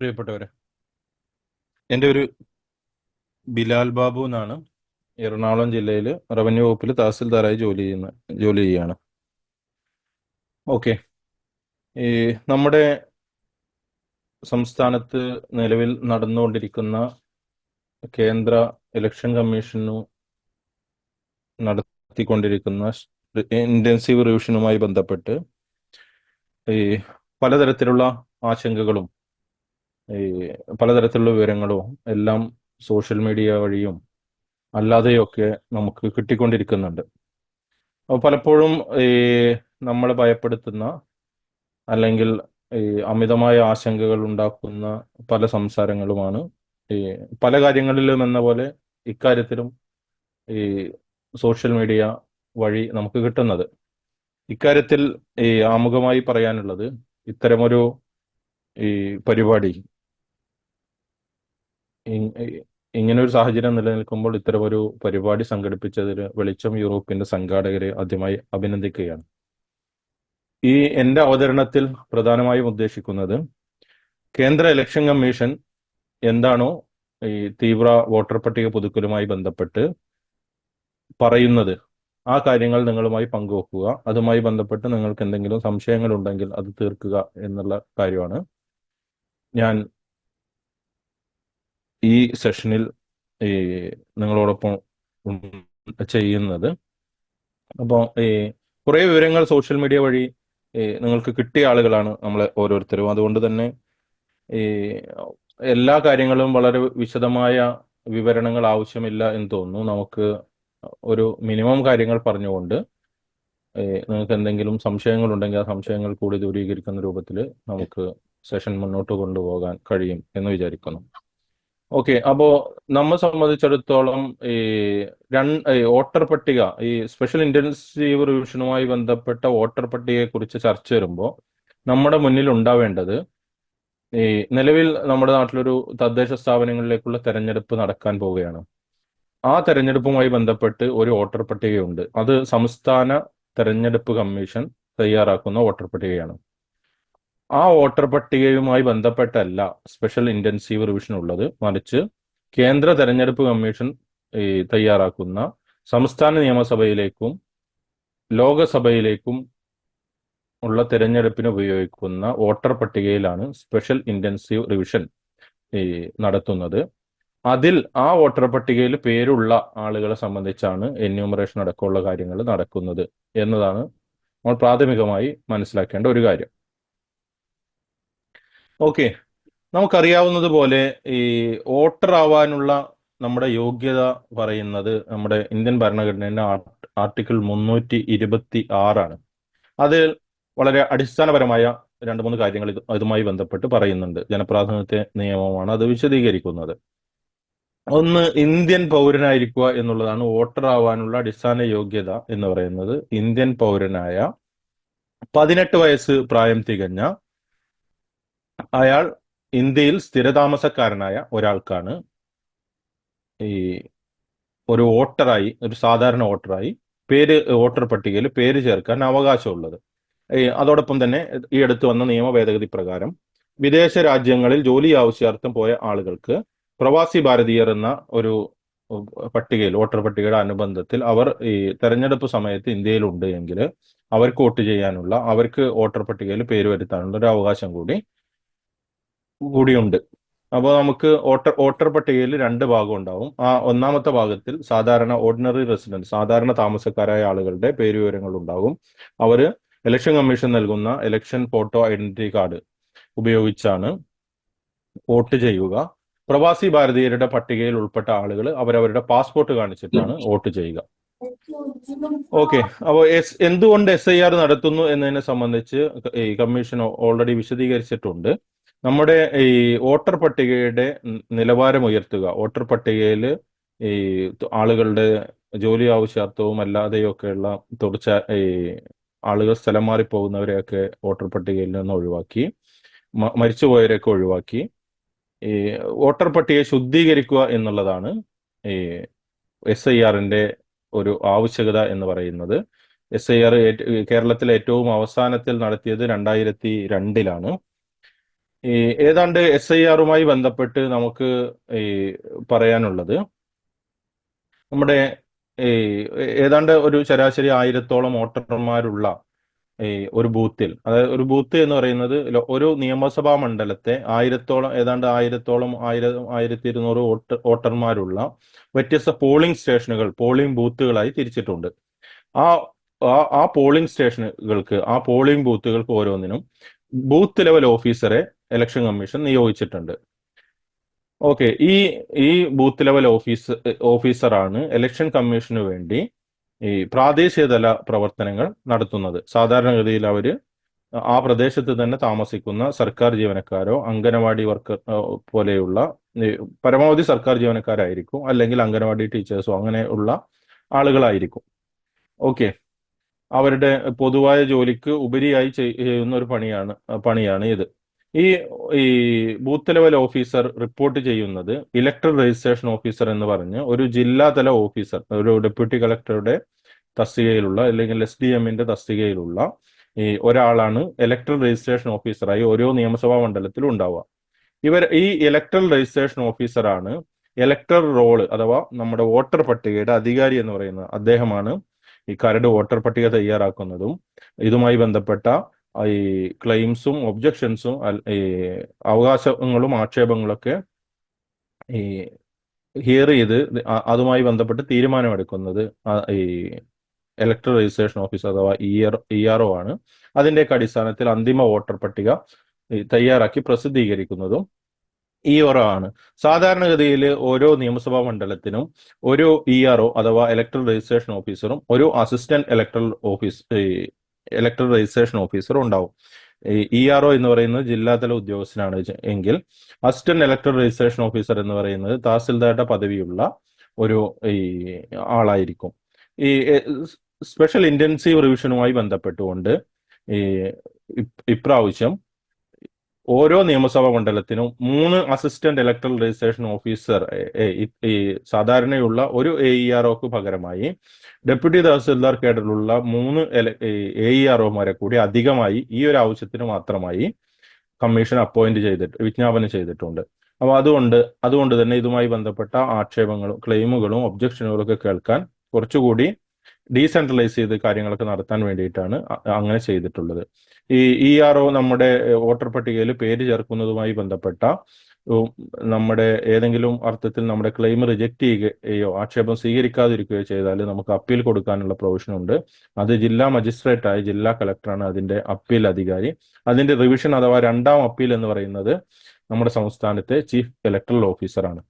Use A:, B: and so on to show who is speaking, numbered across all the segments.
A: പ്രിയപ്പെട്ടവരെ. എന്റെ ഒരു ബിലാൽ ബാബു എന്നാണ്. എറണാകുളം ജില്ലയിൽ റവന്യൂ വകുപ്പിൽ തഹസിൽദാറായി ജോലി ചെയ്യുന്ന ജോലി ചെയ്യാണ് ഓക്കെ. ഈ നമ്മുടെ സംസ്ഥാനത്ത് നിലവിൽ നടന്നുകൊണ്ടിരിക്കുന്ന കേന്ദ്ര ഇലക്ഷൻ കമ്മീഷനു നടത്തിക്കൊണ്ടിരിക്കുന്ന ഇന്റൻസീവ് റിവിഷനുമായി ബന്ധപ്പെട്ട് ഈ പലതരത്തിലുള്ള ആശങ്കകളും പലതരത്തിലുള്ള വിവരങ്ങളും എല്ലാം സോഷ്യൽ മീഡിയ വഴിയും അല്ലാതെയൊക്കെ നമുക്ക് കിട്ടിക്കൊണ്ടിരിക്കുന്നുണ്ട്. പലപ്പോഴും ഈ നമ്മളെ ഭയപ്പെടുത്തുന്ന അല്ലെങ്കിൽ ഈ അമിതമായ ആശങ്കകൾ ഉണ്ടാക്കുന്ന പല സംസാരങ്ങളുമാണ് ഈ പല കാര്യങ്ങളിലും എന്ന പോലെ ഇക്കാര്യത്തിലും ഈ സോഷ്യൽ മീഡിയ വഴി നമുക്ക് കിട്ടുന്നത്. ഇക്കാര്യത്തിൽ ഈ ആമുഖമായി പറയാനുള്ളത് ഇത്തരമൊരു ഈ പരിപാടി ഇങ്ങനെ ഒരു സാഹചര്യം നിലനിൽക്കുമ്പോൾ ഇത്തരമൊരു പരിപാടി സംഘടിപ്പിച്ചതിൽ വെളിച്ചം യൂറോപ്പിന്റെ സംഘാടകരെ ആദ്യമായി അഭിനന്ദിക്കുകയാണ്. ഈ എന്റെ അവതരണത്തിൽ പ്രധാനമായും ഉദ്ദേശിക്കുന്നത് കേന്ദ്ര ഇലക്ഷൻ കമ്മീഷൻ എന്താണോ ഈ തീവ്ര വോട്ടർ പട്ടിക പുതുക്കലുമായി ബന്ധപ്പെട്ട് പറയുന്നത്. ആ കാര്യങ്ങൾ നിങ്ങളുമായി പങ്കുവെക്കുക. അതുമായി ബന്ധപ്പെട്ട് നിങ്ങൾക്ക് എന്തെങ്കിലും സംശയങ്ങൾ ഉണ്ടെങ്കിൽ അത് തീർക്കുക എന്നുള്ള കാര്യമാണ് ഞാൻ ഈ സെഷനിൽ ഈ നിങ്ങളോടൊപ്പം ചെയ്യുന്നത്. അപ്പോൾ ഈ കുറേ വിവരങ്ങൾ സോഷ്യൽ മീഡിയ വഴി നിങ്ങൾക്ക് കിട്ടിയ ആളുകളാണ് നമ്മളെ ഓരോരുത്തരും. അതുകൊണ്ട് തന്നെ ഈ എല്ലാ കാര്യങ്ങളും വളരെ വിശദമായ വിവരണങ്ങൾ ആവശ്യമില്ല എന്ന് തോന്നുന്നു. നമുക്ക് ഒരു മിനിമം കാര്യങ്ങൾ പറഞ്ഞുകൊണ്ട് നിങ്ങൾക്ക് എന്തെങ്കിലും സംശയങ്ങൾ ഉണ്ടെങ്കിൽ ആ സംശയങ്ങൾ കൂടി ദൂരീകരിക്കുന്ന രൂപത്തിൽ നമുക്ക് സെഷൻ മുന്നോട്ട് കൊണ്ടുപോകാൻ കഴിയും എന്ന് വിചാരിക്കുന്നു. ഓക്കെ അപ്പോ നമ്മെ സംബന്ധിച്ചിടത്തോളം ഈ വോട്ടർ പട്ടിക ഈ സ്പെഷ്യൽ ഇന്റൻസീവ് റിവിഷനുമായി ബന്ധപ്പെട്ട വോട്ടർ പട്ടികയെ കുറിച്ച് ചർച്ച വരുമ്പോൾ നമ്മുടെ മുന്നിൽ ഉണ്ടാവേണ്ടത് ഈ നിലവിൽ നമ്മുടെ നാട്ടിലൊരു തദ്ദേശ സ്ഥാപനങ്ങളിലേക്കുള്ള തെരഞ്ഞെടുപ്പ് നടക്കാൻ പോവുകയാണ്. ആ തെരഞ്ഞെടുപ്പുമായി ബന്ധപ്പെട്ട് ഒരു വോട്ടർ പട്ടികയുണ്ട്. അത് സംസ്ഥാന തെരഞ്ഞെടുപ്പ് കമ്മീഷൻ തയ്യാറാക്കുന്ന വോട്ടർ പട്ടികയാണ്. ആ വോട്ടർ പട്ടികയുമായി ബന്ധപ്പെട്ടല്ല സ്പെഷ്യൽ ഇന്റൻസീവ് റിവിഷൻ ഉള്ളത്. മറിച്ച് കേന്ദ്ര തെരഞ്ഞെടുപ്പ് കമ്മീഷൻ തയ്യാറാക്കുന്ന സംസ്ഥാന നിയമസഭയിലേക്കും ലോകസഭയിലേക്കും ഉള്ള തിരഞ്ഞെടുപ്പിന് ഉപയോഗിക്കുന്ന വോട്ടർ പട്ടികയിലാണ് സ്പെഷ്യൽ ഇന്റൻസീവ് റിവിഷൻ നടത്തുന്നത്. അതിൽ ആ വോട്ടർ പട്ടികയിൽ പേരുള്ള ആളുകളെ സംബന്ധിച്ചാണ് എന്യൂമറേഷൻ അടക്കമുള്ള കാര്യങ്ങൾ നടക്കുന്നത് എന്നതാണ് നമ്മൾ പ്രാഥമികമായി മനസ്സിലാക്കേണ്ട ഒരു കാര്യം. ഓക്കെ. നമുക്കറിയാവുന്നത് പോലെ ഈ വോട്ടർ ആവാനുള്ള നമ്മുടെ യോഗ്യത പറയുന്നത് നമ്മുടെ ഇന്ത്യൻ ഭരണഘടനയുടെ ആർട്ടിക്കിൾ മുന്നൂറ്റി ഇരുപത്തി ആറാണ് അത് വളരെ അടിസ്ഥാനപരമായ രണ്ട് മൂന്ന് കാര്യങ്ങൾ ഇത് അതുമായി ബന്ധപ്പെട്ട് പറയുന്നുണ്ട്. ജനപ്രാതിനിധ്യ നിയമമാണ് അത് വിശദീകരിക്കുന്നത്. ഒന്ന് ഇന്ത്യൻ പൗരനായിരിക്കുക എന്നുള്ളതാണ് വോട്ടർ ആവാനുള്ള അടിസ്ഥാന യോഗ്യത എന്ന് പറയുന്നത്. ഇന്ത്യൻ പൗരനായ പതിനെട്ട് വയസ്സ് പ്രായം തികഞ്ഞ അയാൾ ഇന്ത്യയിൽ സ്ഥിരതാമസക്കാരനായ ഒരാൾക്കാണ്. ഈ ഒരു വോട്ടറായി ഒരു സാധാരണ വോട്ടറായി പേര് വോട്ടർ പട്ടികയിൽ പേര് ചേർക്കാൻ അവകാശമുള്ളത്. അതോടൊപ്പം തന്നെ ഈ അടുത്ത് വന്ന നിയമ ഭേദഗതി പ്രകാരം വിദേശ രാജ്യങ്ങളിൽ ജോലി ആവശ്യാർത്ഥം പോയ ആളുകൾക്ക് പ്രവാസി ഭാരതീയർ എന്ന ഒരു പട്ടികയിൽ വോട്ടർ പട്ടികയുടെ അനുബന്ധത്തിൽ അവർ ഈ തെരഞ്ഞെടുപ്പ് സമയത്ത് ഇന്ത്യയിലുണ്ട് എങ്കിൽ അവർക്ക് വോട്ട് ചെയ്യാനുള്ള അവർക്ക് വോട്ടർ പട്ടികയിൽ പേര് വരുത്താനുള്ള ഒരു അവകാശം കൂടി കൂടിയുണ്ട്. അപ്പോൾ നമുക്ക് വോട്ടർ വോട്ടർ പട്ടികയിൽ രണ്ട് ഭാഗം ഉണ്ടാവും. ആ ഒന്നാമത്തെ ഭാഗത്തിൽ സാധാരണ ഓർഡിനറി റെസിഡന്റ് സാധാരണ താമസക്കാരായ ആളുകളുടെ പേര് വിവരങ്ങൾ ഉണ്ടാകും. അവർ ഇലക്ഷൻ കമ്മീഷൻ നൽകുന്ന ഇലക്ഷൻ ഫോട്ടോ ഐഡന്റിറ്റി കാർഡ് ഉപയോഗിച്ചാണ് വോട്ട് ചെയ്യുക. പ്രവാസി ഭാരതീയരുടെ പട്ടികയിൽ ഉൾപ്പെട്ട ആളുകൾ അവരവരുടെ പാസ്പോർട്ട് കാണിച്ചിട്ടാണ് വോട്ട് ചെയ്യുക. ഓക്കെ. അപ്പോൾ എസ് എന്തുകൊണ്ട് എസ് ഐ ആർ നടത്തുന്നു എന്നതിനെ സംബന്ധിച്ച് ഈ കമ്മീഷൻ ഓൾറെഡി വിശദീകരിച്ചിട്ടുണ്ട്. നമ്മുടെ ഈ വോട്ടർ പട്ടികയുടെ നിലവാരം ഉയർത്തുക വോട്ടർ പട്ടികയിൽ ഈ ആളുകളുടെ ജോലി ആവശ്യാർത്ഥവും അല്ലാതെയൊക്കെയുള്ള തുടച്ച ഈ ആളുകൾ സ്ഥലം മാറി പോകുന്നവരെയൊക്കെ വോട്ടർ പട്ടികയിൽ നിന്ന് ഒഴിവാക്കി മരിച്ചുപോയവരെയൊക്കെ ഒഴിവാക്കി. ഈ വോട്ടർ പട്ടികയെ ശുദ്ധീകരിക്കുക എന്നുള്ളതാണ് ഈ എസ് ഐ ആറിന്റെ ഒരു ആവശ്യകത എന്ന് പറയുന്നത്. എസ് ഐ ആർ കേരളത്തിലെ ഏറ്റവും അവസാനത്തിൽ നടത്തിയത് രണ്ടായിരത്തി രണ്ടിലാണ്. ഈ ഏതാണ്ട് എസ് ഐ ആറുമായി ബന്ധപ്പെട്ട് നമുക്ക് ഈ പറയാനുള്ളത്. നമ്മുടെ ഈ ഏതാണ്ട് ഒരു ശരാശരി ആയിരത്തോളം വോട്ടർമാരുള്ള ഈ ഒരു ബൂത്തിൽ അതായത് ഒരു ബൂത്ത് എന്ന് പറയുന്നത് ഒരു നിയമസഭാ മണ്ഡലത്തെ ആയിരത്തോളം ഏതാണ്ട് ആയിരത്തോളം ആയിരം ആയിരത്തി ഇരുന്നൂറ് വോട്ട് വോട്ടർമാരുള്ള വ്യത്യസ്ത പോളിംഗ് സ്റ്റേഷനുകൾ പോളിംഗ് ബൂത്തുകളായി തിരിച്ചിട്ടുണ്ട്. ആ ആ പോളിംഗ് സ്റ്റേഷനുകൾക്ക് ആ പോളിംഗ് ബൂത്തുകൾക്ക് ഓരോന്നിനും ബൂത്ത് ലെവൽ ഓഫീസറെ ഇലക്ഷൻ കമ്മീഷൻ നിയോഗിച്ചിട്ടുണ്ട്. ഓക്കെ ഈ ഈ ബൂത്ത് ലെവൽ ഓഫീസ് ഓഫീസറാണ് ഇലക്ഷൻ കമ്മീഷന് വേണ്ടി ഈ പ്രാദേശികതല പ്രവർത്തനങ്ങൾ നടത്തുന്നത്. സാധാരണഗതിയിൽ അവർ ആ പ്രദേശത്ത് തന്നെ താമസിക്കുന്ന സർക്കാർ ജീവനക്കാരോ അംഗനവാടി വർക്കർ പോലെയുള്ള പരമാവധി സർക്കാർ ജീവനക്കാരായിരിക്കും അല്ലെങ്കിൽ അംഗനവാടി ടീച്ചേഴ്സോ അങ്ങനെയുള്ള ആളുകളായിരിക്കും. ഓക്കെ അവരുടെ പൊതുവായ ജോലിക്ക് ഉപരിയായി ചെയ്യുന്ന ഒരു പണിയാണ് പണിയാണ് ഇത്. ഈ ഈ ബൂത്ത് ലെവൽ ഓഫീസർ റിപ്പോർട്ട് ചെയ്യുന്നത് ഇലക്ട്രൽ രജിസ്ട്രേഷൻ ഓഫീസർ എന്ന് പറഞ്ഞ് ഒരു ജില്ലാതല ഓഫീസർ ഒരു ഡെപ്യൂട്ടി കളക്ടറുടെ തസ്തികയിലുള്ള അല്ലെങ്കിൽ എസ് ഡി എമ്മിന്റെ തസ്തികയിലുള്ള ഈ ഒരാളാണ് ഇലക്ട്രൽ രജിസ്ട്രേഷൻ ഓഫീസറായി ഓരോ നിയമസഭാ മണ്ഡലത്തിലും ഉണ്ടാവുക. ഇവർ ഈ ഇലക്ട്രൽ രജിസ്ട്രേഷൻ ഓഫീസറാണ് ഇലക്ടർ റോൾ അഥവാ നമ്മുടെ വോട്ടർ പട്ടികയുടെ അധികാരി എന്ന് പറയുന്നത് അദ്ദേഹമാണ് ഈ കരട് വോട്ടർ പട്ടിക തയ്യാറാക്കുന്നതും ഇതുമായി ബന്ധപ്പെട്ട ഈ ക്ലെയിംസും ഒബ്ജക്ഷൻസും ഈ അവകാശങ്ങളും ആക്ഷേപങ്ങളൊക്കെ ഈ ഹിയർ ചെയ്ത് അതുമായി ബന്ധപ്പെട്ട് തീരുമാനമെടുക്കുന്നത് ഈ ഇലക്ട്രൽ രജിസ്ട്രേഷൻ ഓഫീസ് അഥവാ E R E R O ആണ്. അതിന്റെയൊക്കെ അടിസ്ഥാനത്തിൽ അന്തിമ വോട്ടർ പട്ടിക തയ്യാറാക്കി പ്രസിദ്ധീകരിക്കുന്നതും ഇ ഒ ആണ്. സാധാരണഗതിയിൽ ഓരോ നിയമസഭാ മണ്ഡലത്തിനും ഒരു ഇ ആർ ഒ അഥവാ ഇലക്ട്രൽ രജിസ്ട്രേഷൻ ഓഫീസറും ഒരു assistant electoral office electoral registration ഓഫീസറും ഉണ്ടാവും. ഇ ആർ ഒ എന്ന് പറയുന്നത് ജില്ലാതല ഉദ്യോഗസ്ഥനാണ് എങ്കിൽ അസിസ്റ്റന്റ് ഇലക്ട്രൽ രജിസ്ട്രേഷൻ ഓഫീസർ എന്ന് പറയുന്നത് തഹസിൽദാരുടെ പദവിയുള്ള ഒരു ഈ ആളായിരിക്കും. ഈ സ്പെഷ്യൽ ഇന്റൻസീവ് റിവിഷനുമായി ബന്ധപ്പെട്ടുകൊണ്ട് ഈ ഇപ്രാവശ്യം ഓരോ നിയമസഭാ മണ്ഡലത്തിനും മൂന്ന് അസിസ്റ്റന്റ് ഇലക്ട്രൽ രജിസ്ട്രേഷൻ ഓഫീസർ ഈ സാധാരണയുള്ള ഒരു എ ഇ ആർ ഒക്ക് പകരമായി ഡെപ്യൂട്ടി തഹസിൽദാർ കേഡറിലുള്ള മൂന്ന് എ ഇ ആർ ഒമാരെ കൂടി അധികമായി ഈ ഒരു ആവശ്യത്തിന് മാത്രമായി കമ്മീഷൻ അപ്പോയിന്റ് ചെയ്തിട്ട് വിജ്ഞാപനം ചെയ്തിട്ടുണ്ട്. അപ്പോൾ അതുകൊണ്ട് അതുകൊണ്ട് തന്നെ ഇതുമായി ബന്ധപ്പെട്ട ആക്ഷേപങ്ങളും ക്ലെയിമുകളും ഒബ്ജക്ഷനുകളും ഒക്കെ കേൾക്കാൻ കുറച്ചുകൂടി ഡീസെൻട്രലൈസ് ചെയ്ത് കാര്യങ്ങളൊക്കെ നടത്താൻ വേണ്ടിയിട്ടാണ് അങ്ങനെ ചെയ്തിട്ടുള്ളത്. ഈ ഇ ആർ ഒ നമ്മുടെ വോട്ടർ പട്ടികയിൽ പേര് ചേർക്കുന്നതുമായി ബന്ധപ്പെട്ട നമ്മുടെ ഏതെങ്കിലും അർത്ഥത്തിൽ നമ്മുടെ ക്ലെയിം റിജക്റ്റ് ചെയ്യുകയോ ആക്ഷേപം സ്വീകരിക്കാതിരിക്കുകയോ ചെയ്താൽ നമുക്ക് അപ്പീൽ കൊടുക്കാനുള്ള പ്രൊവിഷൻ ഉണ്ട്. അത് ജില്ലാ മജിസ്ട്രേറ്റായ ജില്ലാ കളക്ടറാണ് അതിന്റെ അപ്പീൽ അധികാരി. അതിന്റെ റിവിഷൻ അഥവാ രണ്ടാം അപ്പീൽ എന്ന് പറയുന്നത് നമ്മുടെ സംസ്ഥാനത്തെ ചീഫ് ഇലക്ട്രൽ ഓഫീസറാണ്.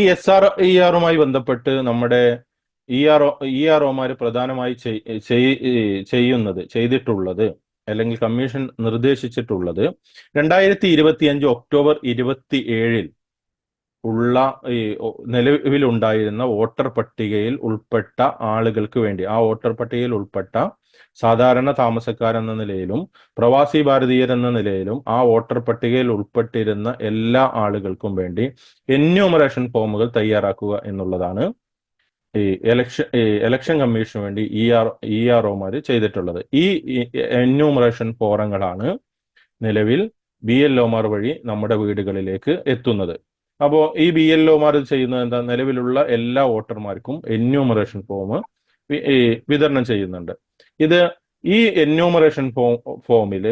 A: ഈ എസ് ആർ ഇ ആറുമായി ബന്ധപ്പെട്ട് നമ്മുടെ ഇ ആർ ഇ ആർ ഒമാർ പ്രധാനമായി ചെയ്യുന്നത് ചെയ്തിട്ടുള്ളത് അല്ലെങ്കിൽ കമ്മീഷൻ നിർദ്ദേശിച്ചിട്ടുള്ളത് രണ്ടായിരത്തി ഇരുപത്തി അഞ്ച് ഒക്ടോബർ ഇരുപത്തി ഏഴിൽ ഉള്ള ഈ നിലവിലുണ്ടായിരുന്ന വോട്ടർ പട്ടികയിൽ ഉൾപ്പെട്ട ആളുകൾക്ക് വേണ്ടി ആ വോട്ടർ പട്ടികയിൽ ഉൾപ്പെട്ട സാധാരണ താമസക്കാരെന്ന നിലയിലും പ്രവാസി ഭാരതീയർ എന്ന നിലയിലും ആ വോട്ടർ പട്ടികയിൽ ഉൾപ്പെട്ടിരുന്ന എല്ലാ ആളുകൾക്കും വേണ്ടി എന്യൂമറേഷൻ ഫോമുകൾ തയ്യാറാക്കുക എന്നുള്ളതാണ് ഈ എലക്ഷൻ ഈ എലക്ഷൻ കമ്മീഷന് വേണ്ടി ഇ ആർ ഇ ആർ ഒമാര് ചെയ്തിട്ടുള്ളത്. ഈ എന്യൂമറേഷൻ ഫോറങ്ങളാണ് നിലവിൽ ബി എൽ ഒമാർ വഴി നമ്മുടെ വീടുകളിലേക്ക് എത്തുന്നത്. അപ്പോൾ ഈ ബി എൽ ഒമാർ ചെയ്യുന്നത് എന്താ? നിലവിലുള്ള എല്ലാ വോട്ടർമാർക്കും എന്യൂമറേഷൻ ഫോം വിതരണം ചെയ്യുന്നുണ്ട്. ഇത് ഈ എന്യൂമറേഷൻ ഫോം ഫോമിൽ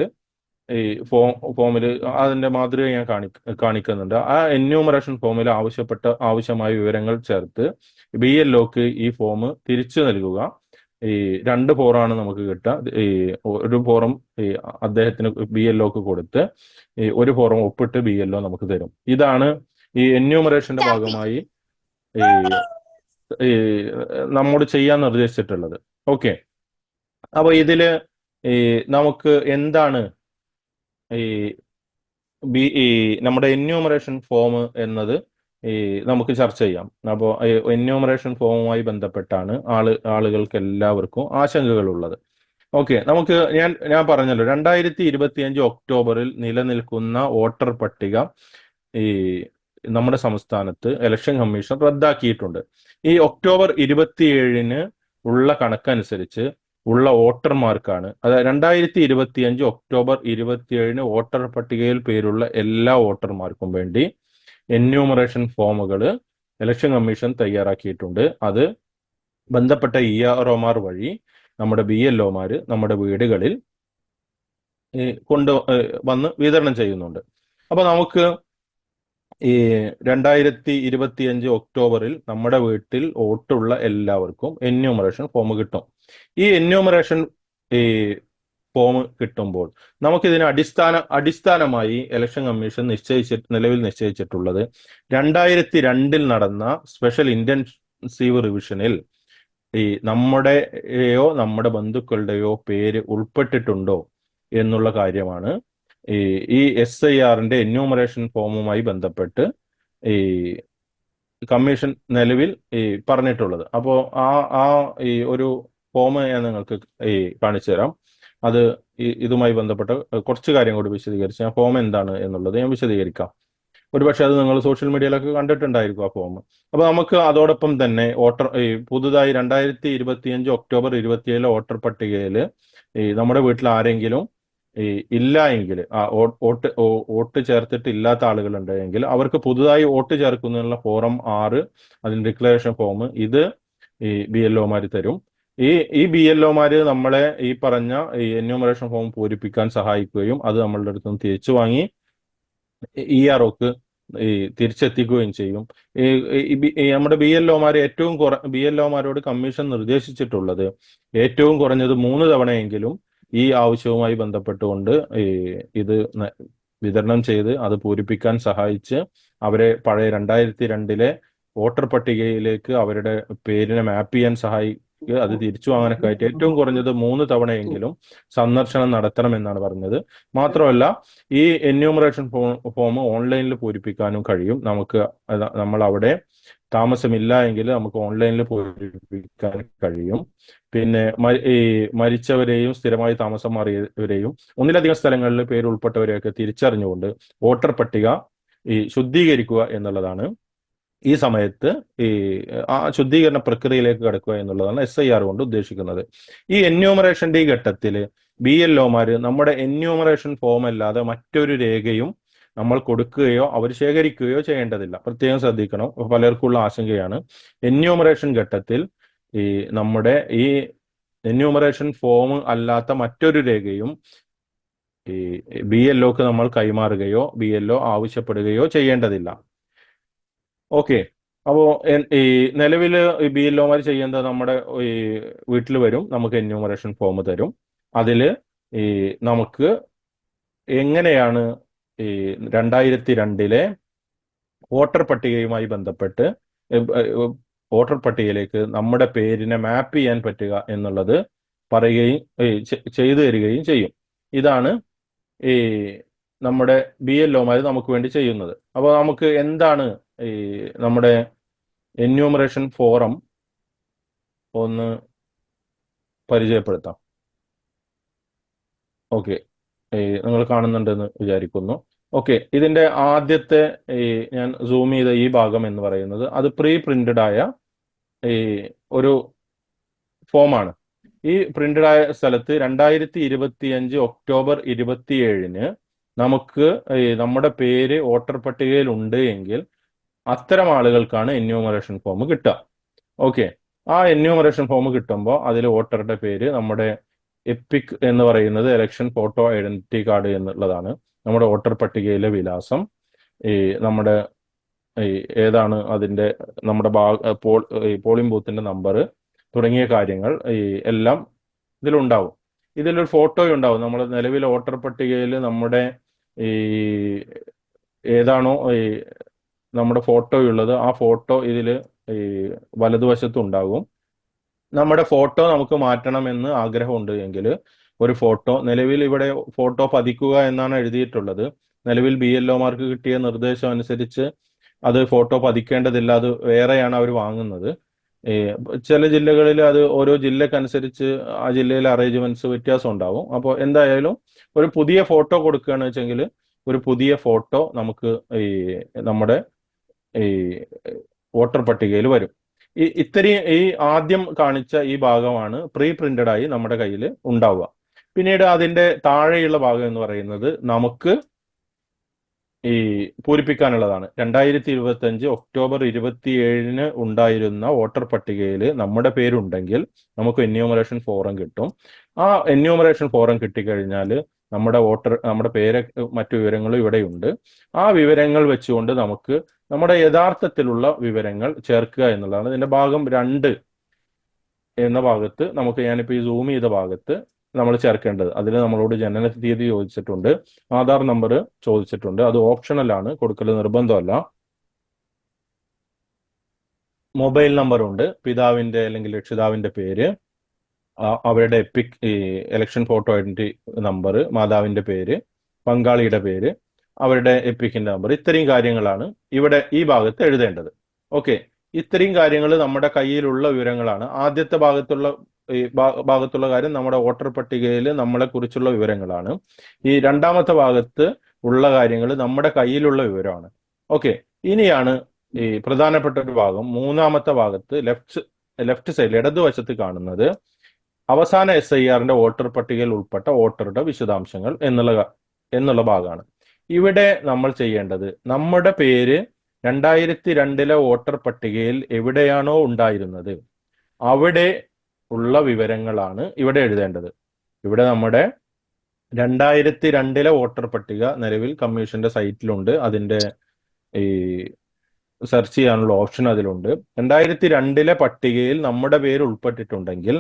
A: ഈ ഫോം ഫോമിൽ അതിന്റെ മാതൃക ഞാൻ കാണി കാണിക്കുന്നുണ്ട്. ആ എന്യൂമറേഷൻ ഫോമിൽ ആവശ്യപ്പെട്ട ആവശ്യമായ വിവരങ്ങൾ ചേർത്ത് ബി എൽ ഒക്ക് ഈ ഫോം തിരിച്ചു നൽകുക. ഈ രണ്ട് ഫോറാണ് നമുക്ക് കിട്ടുക. ഈ ഒരു ഫോറം ഈ അദ്ദേഹത്തിന് ബി എൽ ഒക്ക് കൊടുത്ത് ഈ ഒരു ഫോറം ഒപ്പിട്ട് ബി എൽ ഒ നമുക്ക് തരും. ഇതാണ് ഈ എന്യൂമറേഷന്റെ ഭാഗമായി ഈ ഈ നമ്മോട് ചെയ്യാൻ നിർദ്ദേശിച്ചിട്ടുള്ളത്. ഓക്കെ അപ്പൊ ഇതിൽ ഈ നമുക്ക് എന്താണ് ഈ ബി ഈ നമ്മുടെ എന്യൂമറേഷൻ ഫോം എന്നത് ഈ നമുക്ക് ചർച്ച ചെയ്യാം. അപ്പോൾ എന്യൂമറേഷൻ ഫോമുമായി ബന്ധപ്പെട്ടാണ് ആൾ ആളുകൾക്ക് എല്ലാവർക്കും ആശങ്കകളുള്ളത്. ഓക്കെ നമുക്ക് ഞാൻ ഞാൻ പറഞ്ഞല്ലോ രണ്ടായിരത്തി ഇരുപത്തി അഞ്ച് ഒക്ടോബറിൽ നിലനിൽക്കുന്ന വോട്ടർ പട്ടിക ഈ നമ്മുടെ സംസ്ഥാനത്ത് ഇലക്ഷൻ കമ്മീഷൻ റദ്ദാക്കിയിട്ടുണ്ട്. ഈ ഒക്ടോബർ ഇരുപത്തിയേഴിന് ഉള്ള കണക്കനുസരിച്ച് ഉള്ള വോട്ടർമാർക്കാണ് അതായത് രണ്ടായിരത്തി ഇരുപത്തി അഞ്ച് ഒക്ടോബർ ഇരുപത്തിയേഴിന് വോട്ടർ പട്ടികയിൽ പേരുള്ള എല്ലാ വോട്ടർമാർക്കും വേണ്ടി എന്യൂമറേഷൻ ഫോമുകൾ ഇലക്ഷൻ കമ്മീഷൻ തയ്യാറാക്കിയിട്ടുണ്ട്. അത് ബന്ധപ്പെട്ട ഇ ആർ ഒമാർ വഴി നമ്മുടെ ബി എൽ ഒമാർ നമ്മുടെ വീടുകളിൽ കൊണ്ട് വന്ന് വിതരണം ചെയ്യുന്നുണ്ട്. അപ്പൊ നമുക്ക് ഈ രണ്ടായിരത്തി ഇരുപത്തി അഞ്ച് ഒക്ടോബറിൽ നമ്മുടെ വീട്ടിൽ വോട്ടുള്ള എല്ലാവർക്കും എന്യൂമറേഷൻ ഫോം കിട്ടും. ഈ എന്യൂമറേഷൻ ഈ ഫോം കിട്ടുമ്പോൾ നമുക്കിതിന് അടിസ്ഥാന അടിസ്ഥാനമായി ഇലക്ഷൻ കമ്മീഷൻ നിശ്ചയിച്ച നിലവിൽ നിശ്ചയിച്ചിട്ടുള്ളത് രണ്ടായിരത്തി രണ്ടിൽ നടന്ന സ്പെഷ്യൽ ഇന്റൻസീവ് റിവിഷനിൽ ഈ നമ്മുടെയോ നമ്മുടെ ബന്ധുക്കളുടെയോ പേര് ഉൾപ്പെട്ടിട്ടുണ്ടോ എന്നുള്ള കാര്യമാണ് ഈ എസ് ഐ ആറിന്റെ എന്യൂമറേഷൻ ഫോമുമായി ബന്ധപ്പെട്ട് ഈ കമ്മീഷൻ നിലവിൽ ഈ പറഞ്ഞിട്ടുള്ളത്. അപ്പോ ആ ആ ഈ ഒരു ഫോം ഞാൻ നിങ്ങൾക്ക് ഈ കാണിച്ചു തരാം. അത് ഇതുമായി ബന്ധപ്പെട്ട കുറച്ച് കാര്യം കൂടി വിശദീകരിച്ച് ഞാൻ ഫോം എന്താണ് എന്നുള്ളത് ഞാൻ വിശദീകരിക്കാം. ഒരുപക്ഷെ അത് നിങ്ങൾ സോഷ്യൽ മീഡിയയിലൊക്കെ കണ്ടിട്ടുണ്ടായിരിക്കും ആ ഫോം അപ്പൊ നമുക്ക് അതോടൊപ്പം തന്നെ വോട്ടർ ഈ പുതുതായി രണ്ടായിരത്തി ഇരുപത്തിയഞ്ച് ഒക്ടോബർ ഇരുപത്തിയേഴിലെ വോട്ടർ പട്ടികയിൽ ഈ നമ്മുടെ വീട്ടിൽ ആരെങ്കിലും ഈ ഇല്ല എങ്കിൽ വോട്ട് വോട്ട് ചേർത്തിട്ട് ഇല്ലാത്ത ആളുകൾ എങ്കിൽ അവർക്ക് പുതുതായി വോട്ട് ചേർക്കുന്നതിനുള്ള ഫോറം ആറ് അതിന് ഡിക്ലറേഷൻ ഫോം ഇത് ഈ ബി എൽ ഒമാർ തരും. ഈ ഈ ബി എൽ ഒമാർ നമ്മളെ ഈ പറഞ്ഞ ഈ എന്യൂമറേഷൻ ഫോം പൂരിപ്പിക്കാൻ സഹായിക്കുകയും അത് നമ്മളുടെ അടുത്ത് നിന്ന് തിരിച്ചു വാങ്ങി ഇ ആർ ഒക്ക് ഈ തിരിച്ചെത്തിക്കുകയും ചെയ്യും. ഈ നമ്മുടെ ബി എൽ ഒമാർ ഏറ്റവും കുറ ബി എൽ ഒമാരോട് കമ്മീഷൻ നിർദ്ദേശിച്ചിട്ടുള്ളത് ഏറ്റവും കുറഞ്ഞത് മൂന്ന് തവണയെങ്കിലും ഈ ആവശ്യവുമായി ബന്ധപ്പെട്ടുകൊണ്ട് ഇത് വിതരണം ചെയ്ത് അത് പൂരിപ്പിക്കാൻ സഹായിച്ച് അവരെ പഴയ രണ്ടായിരത്തി രണ്ടിലെ വോട്ടർ പട്ടികയിലേക്ക് അവരുടെ പേരിനെ മാപ്പ് ചെയ്യാൻ സഹായിക്കുക അത് തിരിച്ചു വാങ്ങാനൊക്കെ ആയിട്ട് ഏറ്റവും കുറഞ്ഞത് മൂന്ന് തവണയെങ്കിലും സന്ദർശനം നടത്തണമെന്നാണ് പറഞ്ഞത്. മാത്രമല്ല ഈ എന്യൂമറേഷൻ ഫോം ഓൺലൈനിൽ പൂരിപ്പിക്കാനും കഴിയും. നമുക്ക് നമ്മൾ അവിടെ താമസമില്ല എങ്കിൽ നമുക്ക് ഓൺലൈനിൽ പൂരിപ്പിക്കാൻ കഴിയും. പിന്നെ ഈ മരിച്ചവരെയും സ്ഥിരമായി താമസം മാറിയവരെയും ഒന്നിലധികം സ്ഥലങ്ങളിൽ പേര് ഉൾപ്പെട്ടവരെയൊക്കെ തിരിച്ചറിഞ്ഞുകൊണ്ട് വോട്ടർ പട്ടിക ഈ ശുദ്ധീകരിക്കുക എന്നുള്ളതാണ്. ഈ സമയത്ത് ഈ ആ ശുദ്ധീകരണ പ്രക്രിയയിലേക്ക് കടക്കുക എന്നുള്ളതാണ് എസ് ഐ ആർ കൊണ്ട് ഉദ്ദേശിക്കുന്നത്. ഈ എന്യൂമറേഷന്റെ ഈ ഘട്ടത്തിൽ ബി എൽ ഒമാർ നമ്മുടെ എന്യൂമറേഷൻ ഫോം അല്ലാതെ മറ്റൊരു രേഖയും നമ്മൾ കൊടുക്കുകയോ അവർ ശേഖരിക്കുകയോ ചെയ്യേണ്ടതില്ല. പ്രത്യേകം ശ്രദ്ധിക്കണം. പലർക്കുള്ള ആശങ്കയാണ്. എന്യൂമറേഷൻ ഘട്ടത്തിൽ ഈ നമ്മുടെ ഈ എന്യൂമറേഷൻ ഫോം അല്ലാത്ത മറ്റൊരു രേഖയും ഈ ബി എൽ ഒക്ക് നമ്മൾ കൈമാറുകയോ ബി എൽ ഒ ആവശ്യപ്പെടുകയോ ചെയ്യേണ്ടതില്ല. ഓക്കെ അപ്പോ എൻ- ഈ നിലവിൽ ബി എൽ ഒമാർ ചെയ്യേണ്ടത് നമ്മുടെ ഈ വീട്ടിൽ വരും. നമുക്ക് എന്യൂമറേഷൻ ഫോം തരും. അതിൽ ഈ നമുക്ക് എങ്ങനെയാണ് ഈ രണ്ടായിരത്തി രണ്ടിലെ വോട്ടർ പട്ടികയുമായി ബന്ധപ്പെട്ട് വോട്ടർ പട്ടികയിലേക്ക് നമ്മുടെ പേരിനെ മാപ്പ് ചെയ്യാൻ പറ്റുക എന്നുള്ളത് പറയുകയും ചെയ്തു തരികയും ചെയ്യും. ഇതാണ് ഈ നമ്മുടെ ബി എൽ ഒമാർ നമുക്ക് വേണ്ടി ചെയ്യുന്നത്. അപ്പോൾ നമുക്ക് എന്താണ് ഈ നമ്മുടെ എന്യൂമറേഷൻ ഫോറം ഒന്ന് പരിചയപ്പെടുത്താം. ഓക്കെ. നിങ്ങൾ കാണുന്നുണ്ടെന്ന് വിചാരിക്കുന്നു. ഓക്കെ. ഇതിന്റെ ആദ്യത്തെ ഞാൻ സൂം ചെയ്ത ഈ ഭാഗം എന്ന് പറയുന്നത് അത് പ്രീ പ്രിന്റഡ് ആയ ഈ ഒരു ഫോമാണ്. ഈ പ്രിന്റഡ് ആയ സ്ഥലത്ത് രണ്ടായിരത്തി ഇരുപത്തി അഞ്ച് ഒക്ടോബർ ഇരുപത്തിയേഴിന് നമുക്ക് നമ്മുടെ പേര് വോട്ടർ പട്ടികയിൽ ഉണ്ട് എങ്കിൽ അത്തരം ആളുകൾക്കാണ് എന്യൂമറേഷൻ ഫോം കിട്ടുക. ഓക്കെ ആ എന്യൂമറേഷൻ ഫോം കിട്ടുമ്പോൾ അതിൽ വോട്ടറുടെ പേര് നമ്മുടെ എപ്പിക് എന്ന് പറയുന്നത് ഇലക്ഷൻ ഫോട്ടോ ഐഡന്റിറ്റി കാർഡ് എന്നുള്ളതാണ്. നമ്മുടെ വോട്ടർ പട്ടികയിലെ വിലാസം. ഈ നമ്മുടെ ഈ ഏതാണ് അതിന്റെ നമ്മുടെ ഭാഗ പോൾ പോളിംഗ് ബൂത്തിന്റെ നമ്പർ തുടങ്ങിയ കാര്യങ്ങൾ ഈ എല്ലാം ഇതിലുണ്ടാവും. ഇതിലൊരു ഫോട്ടോ ഉണ്ടാവും. നമ്മൾ നിലവിൽ വോട്ടർ പട്ടികയിൽ നമ്മുടെ ഈ ഏതാണോ ഈ നമ്മുടെ ഫോട്ടോ ഉള്ളത് ആ ഫോട്ടോ ഇതിൽ ഈ വലതുവശത്ത് ഉണ്ടാകും. നമ്മുടെ ഫോട്ടോ നമുക്ക് മാറ്റണമെന്ന് ആഗ്രഹമുണ്ട് എങ്കിൽ ഒരു ഫോട്ടോ നിലവിൽ ഇവിടെ ഫോട്ടോ പതിക്കുക എന്നാണ് എഴുതിയിട്ടുള്ളത്. നിലവിൽ ബി എൽ ഒമാർക്ക് കിട്ടിയ നിർദ്ദേശം അനുസരിച്ച് അത് ഫോട്ടോ പതിക്കേണ്ടതില്ല അത് വേറെയാണ് അവർ വാങ്ങുന്നത്. ചില ജില്ലകളിൽ അത് ഓരോ ജില്ലക്കനുസരിച്ച് ആ ജില്ലയിലെ അറേഞ്ച്മെന്റ്സ് വ്യത്യാസം ഉണ്ടാവും. അപ്പോൾ എന്തായാലും ഒരു പുതിയ ഫോട്ടോ കൊടുക്കുകയാണ് വെച്ചെങ്കിൽ ഒരു പുതിയ ഫോട്ടോ നമുക്ക് ഈ നമ്മുടെ ഈ വോട്ടർ പട്ടികയിൽ വരും. ഈ ഇത്രയും ഈ ആദ്യം കാണിച്ച ഈ ഭാഗമാണ് പ്രീ പ്രിന്റഡ് ആയി നമ്മുടെ കയ്യിൽ ഉണ്ടാവുക. പിന്നീട് അതിന്റെ താഴെയുള്ള ഭാഗം എന്ന് പറയുന്നത് നമുക്ക് ഈ പൂരിപ്പിക്കാനുള്ളതാണ്. രണ്ടായിരത്തി ഇരുപത്തി അഞ്ച് ഒക്ടോബർ ഇരുപത്തി ഏഴിന് ഉണ്ടായിരുന്ന വോട്ടർ പട്ടികയിൽ നമ്മുടെ പേരുണ്ടെങ്കിൽ നമുക്ക് എന്യൂമറേഷൻ ഫോറം കിട്ടും. ആ എന്യൂമറേഷൻ ഫോറം കിട്ടിക്കഴിഞ്ഞാൽ നമ്മുടെ വോട്ടർ നമ്മുടെ പേര് മറ്റു വിവരങ്ങളും ഇവിടെയുണ്ട്. ആ വിവരങ്ങൾ വെച്ചുകൊണ്ട് നമുക്ക് നമ്മുടെ യഥാർത്ഥത്തിലുള്ള വിവരങ്ങൾ ചേർക്കുക എന്നുള്ളതാണ്. ഇതിന്റെ ഭാഗം രണ്ട് എന്ന ഭാഗത്ത് നമുക്ക് ഞാനിപ്പോൾ ഈ സൂം ചെയ്ത ഭാഗത്ത് നമ്മൾ ചേർക്കേണ്ടത്. അതിൽ നമ്മളോട് ജനന തീയതി ചോദിച്ചിട്ടുണ്ട്. ആധാർ നമ്പർ ചോദിച്ചിട്ടുണ്ട്. അത് ഓപ്ഷണൽ ആണ്. കൊടുക്കൽ നിർബന്ധമല്ല. മൊബൈൽ നമ്പർ ഉണ്ട്. പിതാവിന്റെ അല്ലെങ്കിൽ രക്ഷിതാവിന്റെ പേര് അവരുടെ എപ്പിക് ഈ ഇലക്ഷൻ ഫോട്ടോ ഐഡന്റിറ്റി നമ്പർ മാതാവിന്റെ പേര് പങ്കാളിയുടെ പേര് അവരുടെ എപ്പിക്കിന്റെ നമ്പർ ഇത്രയും കാര്യങ്ങളാണ് ഇവിടെ ഈ ഭാഗത്ത് എഴുതേണ്ടത്. ഓക്കെ ഇത്രയും കാര്യങ്ങൾ നമ്മുടെ കയ്യിലുള്ള വിവരങ്ങളാണ്. ആദ്യത്തെ ഭാഗത്തുള്ള ഈ ഭാഗത്തുള്ള കാര്യം നമ്മുടെ വോട്ടർ പട്ടികയിൽ നമ്മളെ കുറിച്ചുള്ള വിവരങ്ങളാണ്. ഈ രണ്ടാമത്തെ ഭാഗത്ത് ഉള്ള കാര്യങ്ങൾ നമ്മുടെ കയ്യിലുള്ള വിവരമാണ്. ഓക്കെ ഇനിയാണ് ഈ പ്രധാനപ്പെട്ട ഒരു ഭാഗം. മൂന്നാമത്തെ ഭാഗത്ത് ലെഫ്റ്റ് ലെഫ്റ്റ് സൈഡിൽ ഇടതുവശത്ത് കാണുന്നത് അവസാന എസ് ഐ ആറിന്റെ വോട്ടർ പട്ടികയിൽ ഉൾപ്പെട്ട വോട്ടറുടെ വിശദാംശങ്ങൾ എന്നുള്ള എന്നുള്ള ഭാഗമാണ്. ഇവിടെ നമ്മൾ ചെയ്യേണ്ടത് നമ്മുടെ പേര് രണ്ടായിരത്തി രണ്ടിലെ വോട്ടർ പട്ടികയിൽ എവിടെയാണോ ഉണ്ടായിരുന്നത്. അവിടെ ഉള്ള വിവരങ്ങളാണ് ഇവിടെ എഴുതേണ്ടത്. ഇവിടെ നമ്മുടെ രണ്ടായിരത്തി രണ്ടിലെ വോട്ടർ പട്ടിക നിലവിൽ കമ്മീഷന്റെ സൈറ്റിലുണ്ട്. അതിന്റെ ഈ സെർച്ച് ചെയ്യാനുള്ള ഓപ്ഷൻ അതിലുണ്ട്. രണ്ടായിരത്തി രണ്ടിലെ പട്ടികയിൽ നമ്മുടെ പേര് ഉൾപ്പെട്ടിട്ടുണ്ടെങ്കിൽ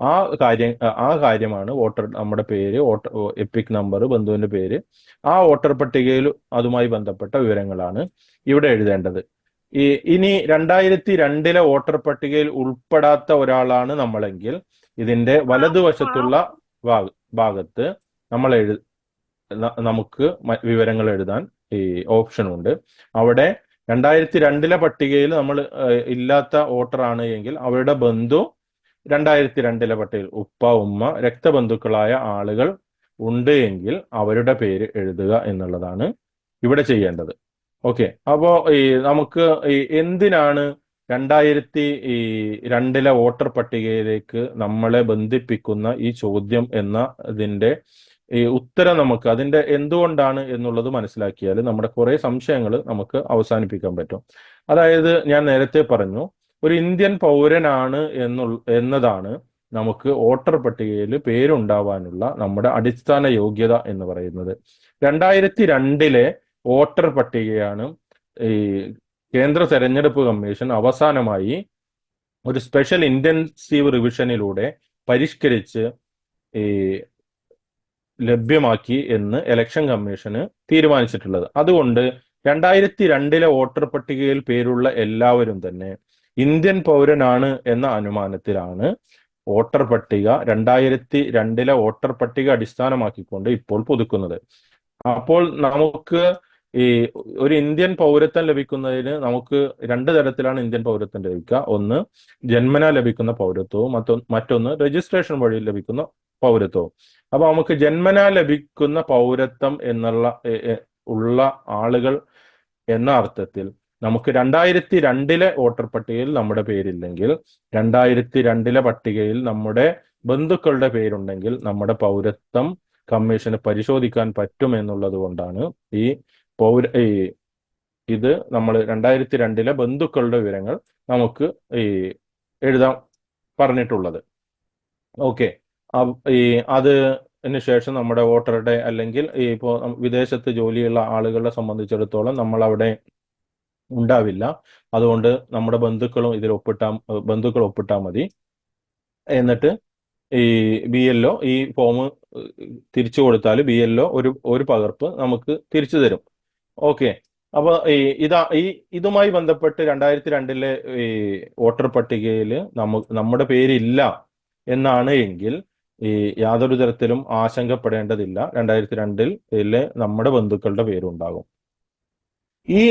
A: ആ കാര്യം ആ കാര്യമാണ് വോട്ടർ നമ്മുടെ പേര് വോട്ടർ എപ്പിക് നമ്പർ ബന്ധുവിന്റെ പേര് ആ വോട്ടർ പട്ടികയിൽ അതുമായി ബന്ധപ്പെട്ട വിവരങ്ങളാണ് ഇവിടെ എഴുതേണ്ടത്. ഈ ഇനി രണ്ടായിരത്തി രണ്ടിലെ വോട്ടർ പട്ടികയിൽ ഉൾപ്പെടാത്ത ഒരാളാണ് നമ്മളെങ്കിൽ ഇതിന്റെ വലതുവശത്തുള്ള ഭാഗ- ഭാഗത്ത് നമ്മൾ എഴു നമുക്ക് വിവരങ്ങൾ എഴുതാൻ ഈ ഓപ്ഷൻ ഉണ്ട്. അവിടെ രണ്ടായിരത്തി രണ്ടിലെ പട്ടികയിൽ നമ്മൾ ഇല്ലാത്ത വോട്ടർ ആണ് എങ്കിൽ അവരുടെ ബന്ധു രണ്ടായിരത്തി രണ്ടിലെ പട്ടികയിൽ ഉപ്പ ഉമ്മ രക്തബന്ധുക്കളായ ആളുകൾ ഉണ്ട് എങ്കിൽ അവരുടെ പേര് എഴുതുക എന്നുള്ളതാണ് ഇവിടെ ചെയ്യേണ്ടത്. ഓക്കെ അപ്പോ ഈ നമുക്ക് ഈ എന്തിനാണ് രണ്ടായിരത്തി ഈ രണ്ടിലെ വോട്ടർ പട്ടികയിലേക്ക് നമ്മളെ ബന്ധിപ്പിക്കുന്ന ഈ ചോദ്യം എന്ന ഇതിന്റെ ഈ ഉത്തരം നമുക്ക് അതിന്റെ എന്തുകൊണ്ടാണ് എന്നുള്ളത് മനസ്സിലാക്കിയാൽ നമ്മുടെ കുറെ സംശയങ്ങൾ നമുക്ക് അവസാനിപ്പിക്കാൻ പറ്റും. അതായത് ഞാൻ നേരത്തെ പറഞ്ഞു ഒരു ഇന്ത്യൻ പൗരനാണ് എന്നുള്ള എന്നതാണ് നമുക്ക് വോട്ടർ പട്ടികയിൽ പേരുണ്ടാവാനുള്ള നമ്മുടെ അടിസ്ഥാന യോഗ്യത എന്ന് പറയുന്നത്. രണ്ടായിരത്തി രണ്ടിലെ വോട്ടർ പട്ടികയാണ് ഈ കേന്ദ്ര തെരഞ്ഞെടുപ്പ് കമ്മീഷൻ അവസാനമായി ഒരു സ്പെഷ്യൽ ഇന്റൻസീവ് റിവിഷനിലൂടെ പരിഷ്കരിച്ച് ഈ ലഭ്യമാക്കി എന്ന് ഇലക്ഷൻ കമ്മീഷന് തീരുമാനിച്ചിട്ടുള്ളത്. അതുകൊണ്ട് രണ്ടായിരത്തി രണ്ടിലെ വോട്ടർ പട്ടികയിൽ പേരുള്ള എല്ലാവരും തന്നെ ഇന്ത്യൻ പൗരനാണ് എന്ന അനുമാനത്തിലാണ് വോട്ടർ പട്ടിക രണ്ടായിരത്തി രണ്ടിലെ വോട്ടർ പട്ടിക അടിസ്ഥാനമാക്കിക്കൊണ്ട് ഇപ്പോൾ പുതുക്കുന്നത്. അപ്പോൾ നമുക്ക് ഈ ഒരു ഇന്ത്യൻ പൗരത്വം ലഭിക്കുന്നതിന് നമുക്ക് രണ്ട് തരത്തിലാണ് ഇന്ത്യൻ പൗരത്വം ലഭിക്കുക. ഒന്ന് ജന്മന ലഭിക്കുന്ന പൗരത്വവും മറ്റൊന്ന് മറ്റൊന്ന് രജിസ്ട്രേഷൻ വഴി ലഭിക്കുന്ന പൗരത്വവും. അപ്പൊ നമുക്ക് ജന്മന ലഭിക്കുന്ന പൗരത്വം എന്നുള്ള ഉള്ള ആളുകൾ എന്ന അർത്ഥത്തിൽ നമുക്ക് രണ്ടായിരത്തി രണ്ടിലെ വോട്ടർ പട്ടികയിൽ നമ്മുടെ പേരില്ലെങ്കിൽ രണ്ടായിരത്തി രണ്ടിലെ പട്ടികയിൽ നമ്മുടെ ബന്ധുക്കളുടെ പേരുണ്ടെങ്കിൽ നമ്മുടെ പൗരത്വം കമ്മീഷന് പരിശോധിക്കാൻ പറ്റും എന്നുള്ളത് കൊണ്ടാണ് ഈ പൗര ഈ ഇത് നമ്മൾ രണ്ടായിരത്തി രണ്ടിലെ ബന്ധുക്കളുടെ വിവരങ്ങൾ നമുക്ക് ഈ എഴുതാൻ പറഞ്ഞിട്ടുള്ളത്. ഓക്കെ. ഈ അത് ശേഷം നമ്മുടെ വോട്ടറുടെ അല്ലെങ്കിൽ ഇപ്പോൾ വിദേശത്ത് ജോലിയുള്ള ആളുകളെ സംബന്ധിച്ചിടത്തോളം നമ്മൾ അവിടെ ഉണ്ടാവില്ല. അതുകൊണ്ട് നമ്മുടെ ബന്ധുക്കളും ഇതിൽ ഒപ്പിട്ടാ ബന്ധുക്കൾ ഒപ്പിട്ടാൽ മതി. എന്നിട്ട് ഈ ബി എൽ ഈ ഫോം തിരിച്ചു കൊടുത്താൽ ബി എൽ ഒരു ഒരു പകർപ്പ് നമുക്ക് തിരിച്ചു തരും. ഓക്കെ. അപ്പൊ ഈ ഇതാ ഈ ഇതുമായി ബന്ധപ്പെട്ട് രണ്ടായിരത്തി രണ്ടിലെ ഈ വോട്ടർ പട്ടികയിൽ നമു നമ്മുടെ പേരില്ല എന്നാണ് എങ്കിൽ ഈ യാതൊരു തരത്തിലും ആശങ്കപ്പെടേണ്ടതില്ല. രണ്ടായിരത്തി രണ്ടിൽ നമ്മുടെ ബന്ധുക്കളുടെ പേരുണ്ടാകും. ഈ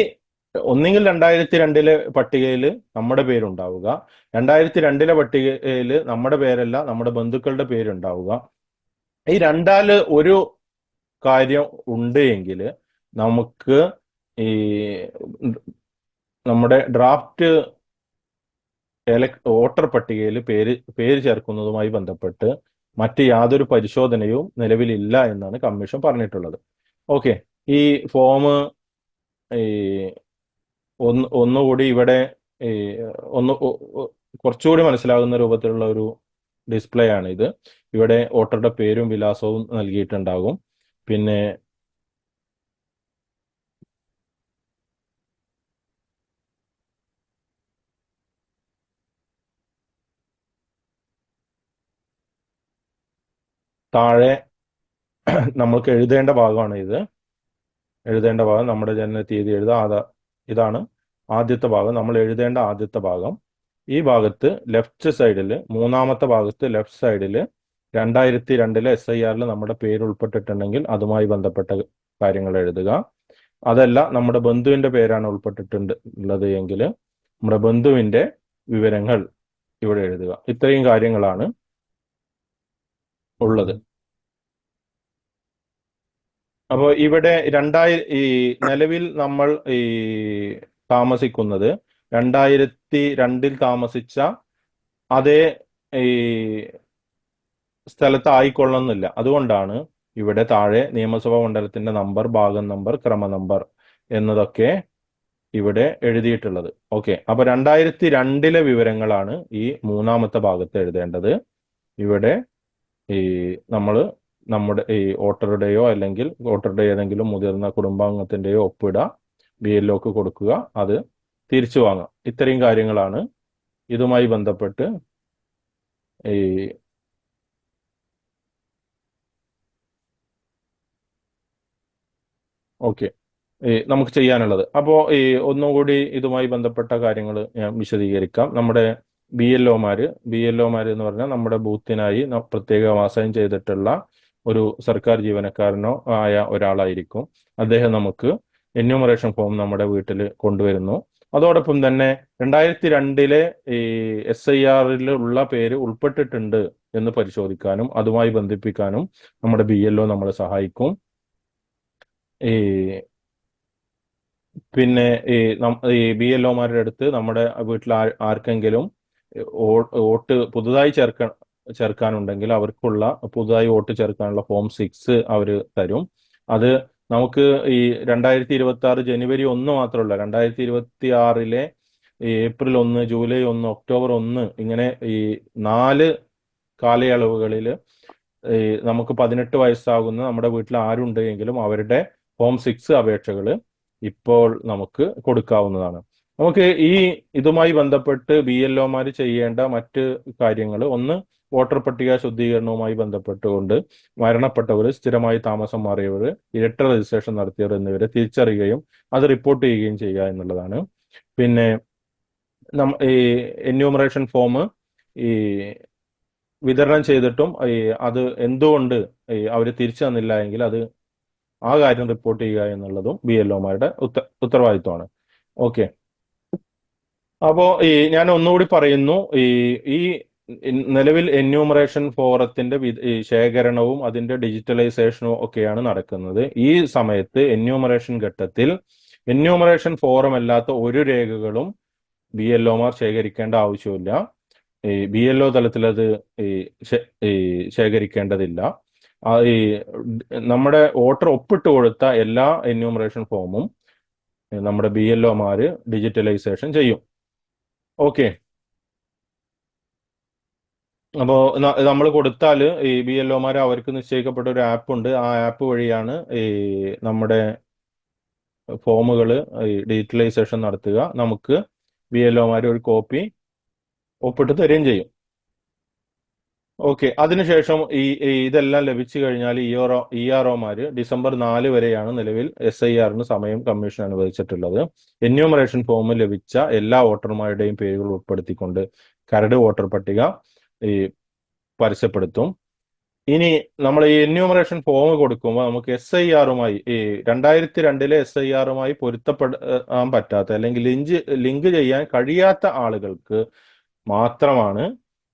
A: ഒന്നെങ്കിൽ രണ്ടായിരത്തി രണ്ടിലെ പട്ടികയിൽ നമ്മുടെ പേരുണ്ടാവുക. രണ്ടായിരത്തി രണ്ടിലെ പട്ടികയിൽ നമ്മുടെ പേരല്ല നമ്മുടെ ബന്ധുക്കളുടെ പേരുണ്ടാവുക. ഈ രണ്ടാൽ ഒരു കാര്യം ഉണ്ട് എങ്കിൽ നമുക്ക് ഈ നമ്മുടെ ഡ്രാഫ്റ്റ് വോട്ടർ പട്ടികയിൽ പേര് പേര് ചേർക്കുന്നതുമായി ബന്ധപ്പെട്ട് മറ്റ് യാതൊരു പരിശോധനയും നിലവിലില്ല എന്നാണ് കമ്മീഷൻ പറഞ്ഞിട്ടുള്ളത്. ഓക്കെ. ഈ ഫോം ഈ ഒന്ന് ഒന്നുകൂടി ഇവിടെ ഈ ഒന്ന് കുറച്ചുകൂടി മനസ്സിലാകുന്ന രൂപത്തിലുള്ള ഒരു ഡിസ്പ്ലേ ആണ് ഇത് ഇവിടെ വോട്ടറുടെ പേരും വിലാസവും നൽകിയിട്ടുണ്ടാകും. പിന്നെ താഴെ നമ്മൾക്ക് എഴുതേണ്ട ഭാഗമാണ് ഇത്. എഴുതേണ്ട ഭാഗം നമ്മുടെ ജനന തീയതി എഴുതുക. ആധാ ഇതാണ് ആദ്യത്തെ ഭാഗം. നമ്മൾ എഴുതേണ്ട ആദ്യത്തെ ഭാഗം. ഈ ഭാഗത്ത് ലെഫ്റ്റ് സൈഡിൽ മൂന്നാമത്തെ ഭാഗത്ത് ലെഫ്റ്റ് സൈഡിൽ രണ്ടായിരത്തി രണ്ടിലെ എസ് ഐ ആറിൽ നമ്മുടെ പേര് ഉൾപ്പെട്ടിട്ടുണ്ടെങ്കിൽ അതുമായി ബന്ധപ്പെട്ട കാര്യങ്ങൾ എഴുതുക. അതല്ല നമ്മുടെ ബന്ധുവിന്റെ പേരാണ് ഉൾപ്പെട്ടിട്ടുണ്ട് ഉള്ളത് എങ്കിൽ നമ്മുടെ ബന്ധുവിന്റെ വിവരങ്ങൾ ഇവിടെ എഴുതുക. ഇത്രയും കാര്യങ്ങളാണ്. ഉള്ളത്. അപ്പോൾ ഇവിടെ രണ്ടായി ഈ നിലവിൽ നമ്മൾ ഈ താമസിക്കുന്നത് രണ്ടായിരത്തി രണ്ടിൽ താമസിച്ച അതേ ഈ സ്ഥലത്ത് ആയിക്കൊള്ളുന്നില്ല അതുകൊണ്ടാണ് ഇവിടെ താഴെ നിയമസഭാ മണ്ഡലത്തിന്റെ നമ്പർ ഭാഗം നമ്പർ ക്രമ നമ്പർ എന്നതൊക്കെ ഇവിടെ എഴുതിയിട്ടുള്ളത്. ഓക്കെ. അപ്പൊ രണ്ടായിരത്തി രണ്ടിലെ വിവരങ്ങളാണ് ഈ മൂന്നാമത്തെ ഭാഗത്ത് എഴുതേണ്ടത്. ഇവിടെ ഈ നമ്മൾ നമ്മുടെ ഈ വോട്ടറുടെയോ അല്ലെങ്കിൽ വോട്ടറുടെ ഏതെങ്കിലും മുതിർന്ന കുടുംബാംഗത്തിന്റെയോ ഒപ്പിടുക ബി എൽ ഒക്ക് കൊടുക്കുക. അത് തിരിച്ചു വാങ്ങുക. ഇത്രയും കാര്യങ്ങളാണ്. ഇതുമായി ബന്ധപ്പെട്ട് ഈ ഓക്കെ. നമുക്ക് ചെയ്യാനുള്ളത്. അപ്പോൾ ഈ ഒന്നുകൂടി ഇതുമായി ബന്ധപ്പെട്ട കാര്യങ്ങൾ ഞാൻ വിശദീകരിക്കാം. നമ്മുടെ ബി എൽ ഒമാര് ബി എൽ ഒമാര് എന്ന് പറഞ്ഞാൽ നമ്മുടെ ബൂത്തിനായി പ്രത്യേകം അസൈൻ ചെയ്തിട്ടുള്ള ഒരു സർക്കാർ ജീവനക്കാരനോ ആയ ഒരാളായിരിക്കും. അദ്ദേഹം നമുക്ക് എന്യൂമറേഷൻ ഫോം നമ്മുടെ വീട്ടിൽ കൊണ്ടുവരുന്നു. അതോടൊപ്പം തന്നെ രണ്ടായിരത്തി രണ്ടിലെ ഈ എസ് ഐ ആറിലുള്ള പേര് ഉൾപ്പെട്ടിട്ടുണ്ട് എന്ന് പരിശോധിക്കാനും അതുമായി ബന്ധിപ്പിക്കാനും നമ്മുടെ ബി എൽ ഒ നമ്മളെ സഹായിക്കും. ഈ പിന്നെ ഈ ബി എൽ ഒമാരുടെ അടുത്ത് നമ്മുടെ വീട്ടിൽ ആർക്കെങ്കിലും വോട്ട് പുതുതായി ചേർക്ക ചേർക്കാനുണ്ടെങ്കിൽ അവർക്കുള്ള പുതുതായി വോട്ട് ചേർക്കാനുള്ള ഫോം സിക്സ് അവർ തരും. അത് നമുക്ക് ഈ രണ്ടായിരത്തി ഇരുപത്തി ആറ് ജനുവരി ഒന്ന് മാത്രമല്ല രണ്ടായിരത്തി ഇരുപത്തി ആറിലെ ഏപ്രിൽ ഒന്ന് ജൂലൈ ഒന്ന് ഒക്ടോബർ ഒന്ന് ഇങ്ങനെ ഈ നാല് കാലയളവുകളിൽ നമുക്ക് പതിനെട്ട് വയസ്സാകുന്ന നമ്മുടെ വീട്ടിൽ ആരുണ്ടെങ്കിലും അവരുടെ ഹോം സിക്സ് അപേക്ഷകൾ ഇപ്പോൾ നമുക്ക് കൊടുക്കാവുന്നതാണ്. നമുക്ക് ഈ ഇതുമായി ബന്ധപ്പെട്ട് ബി എൽ ഒമാർ ചെയ്യേണ്ട മറ്റ് കാര്യങ്ങൾ ഒന്ന് വോട്ടർ പട്ടിക ശുദ്ധീകരണവുമായി ബന്ധപ്പെട്ടുകൊണ്ട് മരണപ്പെട്ടവർ സ്ഥിരമായി താമസം മാറിയവർ ഇരട്ട രജിസ്ട്രേഷൻ നടത്തിയവർ എന്നിവരെ തിരിച്ചറിയുകയും അത് റിപ്പോർട്ട് ചെയ്യുകയും ചെയ്യുക എന്നുള്ളതാണ്. പിന്നെ ഈ എന്യൂമറേഷൻ ഫോം ഈ വിതരണം ചെയ്തിട്ടും അത് എന്തുകൊണ്ട് അവർ തിരിച്ചു തന്നില്ല എങ്കിൽ അത് ആ കാര്യം റിപ്പോർട്ട് ചെയ്യുക എന്നുള്ളതും ബി എൽ ഒമാരുടെ ഉത്ത ഉത്തരവാദിത്വമാണ്. ഓക്കെ. അപ്പോ ഈ ഞാൻ ഒന്നുകൂടി പറയുന്നു. ഈ ഈ നിലവിൽ എന്യൂമറേഷൻ ഫോറത്തിന്റെ ശേഖരണവും അതിന്റെ ഡിജിറ്റലൈസേഷനും ഒക്കെയാണ് നടക്കുന്നത്. ഈ സമയത്ത് എന്യൂമറേഷൻ ഘട്ടത്തിൽ എന്യൂമറേഷൻ ഫോറം അല്ലാത്ത ഒരു രേഖകളും ബി എൽ ശേഖരിക്കേണ്ട ആവശ്യമില്ല ഈ ബി എൽ ഒ തലത്തിൽ അത് ഈ ശേഖരിക്കേണ്ടതില്ല. ഈ നമ്മുടെ വോട്ടർ ഒപ്പിട്ട് കൊടുത്ത എല്ലാ എന്യൂമറേഷൻ ഫോമും നമ്മുടെ ബി എൽ ഡിജിറ്റലൈസേഷൻ ചെയ്യും. ഓക്കെ. നമ്മൾ കൊടുത്താൽ ഈ ബി എൽ ഒമാർ അവർക്ക് നിശ്ചയിക്കപ്പെട്ട ഒരു ആപ്പ് ഉണ്ട് ആ ആപ്പ് വഴിയാണ് ഈ നമ്മുടെ ഫോമുകൾ ഡിജിറ്റലൈസേഷൻ നടത്തുക. നമുക്ക് ബി എൽ ഒമാർ ഒരു കോപ്പി ഒപ്പിട്ട് തരുകയും ചെയ്യും. ഓക്കെ അതിനുശേഷം ഈ ഇതെല്ലാം ലഭിച്ചു കഴിഞ്ഞാൽ ഇ ആർ ഇ ആർ ഒമാര് ഡിസംബർ നാല് വരെയാണ് നിലവിൽ എസ് ഐ ആറിന് സമയം കമ്മീഷൻ അനുവദിച്ചിട്ടുള്ളത്. എന്യൂമറേഷൻ ഫോം ലഭിച്ച എല്ലാ വോട്ടർമാരുടെയും പേരുകൾ ഉൾപ്പെടുത്തിക്കൊണ്ട് കരട് വോട്ടർ പട്ടിക ഈ പരസ്യപ്പെടുത്തും. ഇനി നമ്മൾ ഈ എന്യൂമറേഷൻ ഫോം കൊടുക്കുമ്പോൾ നമുക്ക് എസ് ഐ ആറുമായി ഈ രണ്ടായിരത്തി രണ്ടിലെ എസ് ഐ ആറുമായി പൊരുത്തപ്പെടാൻ പറ്റാത്ത അല്ലെങ്കിൽ ലിങ്ക് ലിങ്ക് ചെയ്യാൻ കഴിയാത്ത ആളുകൾക്ക് മാത്രമാണ്